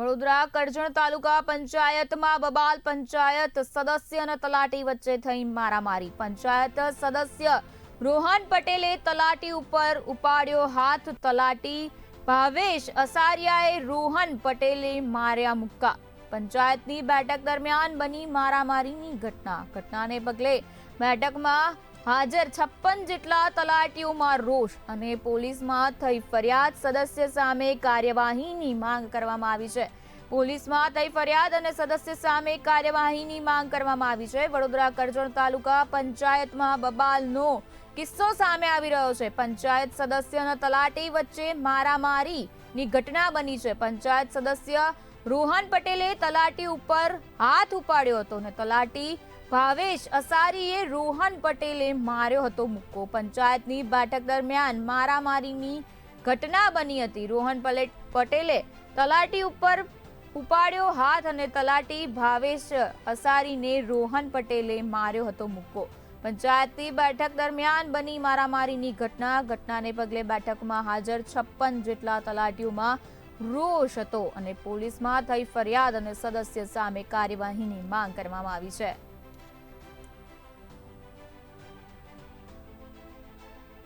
વડોદરા, કરજણ તાલુકા પંચાયતમાં બબાલ પંચાયત સદસ્ય અને તલાટી વચ્ચે થઈ મારામારી. પંચાયત સદસ્ય રોહન પટેલે તલાટી ઉપર ઉપાડ્યો હાથ. તલાટી ભાવેશ અસારિયાએ રોહન પટેલે માર્યા મુક્કા. પંચાયતની બેઠક દરમિયાન બની મારામારીની ઘટના. ઘટનાને પગલે બેઠકમાં હાજર છપ્પન જેટલા તલાટીઓમાં રોષ અને પોલીસમાં થઈ ફરિયાદ સદસ્ય સામે કાર્યવાહીની માંગ કરવામાં આવી છે. પોલીસમાં થઈ ફરિયાદ અને સદસ્ય સામે કાર્યવાહીની માંગ કરવામાં આવી છે. વડોદરા કરજણ તાલુકા પંચાયતમાં બબાલનો કિસ્સો સામે આવી રહ્યો છે. પંચાયત સદસ્ય અને તલાટી વચ્ચે મારામારીની ઘટના બની છે. પંચાયત સદસ્ય રોહન પટેલે તલાટી ઉપર હાથ ઉપાડ્યો હતો અને તલાટી ભાવેશ અસારીએ રોહન પટેલે માર્યો હતો મુક્કો. પંચાયતની બેઠક દરમિયાન મારામારીની ઘટના બની હતી. રોહન પટેલે તલાટી ઉપર ઉપાડ્યો હાથ અને તલાટી ભાવેશ અસારીને રોહન પટેલે માર્યો હતો મુક્કો. પંચાયતની બેઠક દરમિયાન બની મારામારીની ઘટના. ઘટનાને પગલે બેઠકમાં હાજર છપ્પન જેટલા તલાટીઓમાં રોષ હતો અને પોલીસમાં થઈ ફરિયાદ અને સદસ્ય સામે કાર્યવાહીની માંગ કરવામાં આવી છે.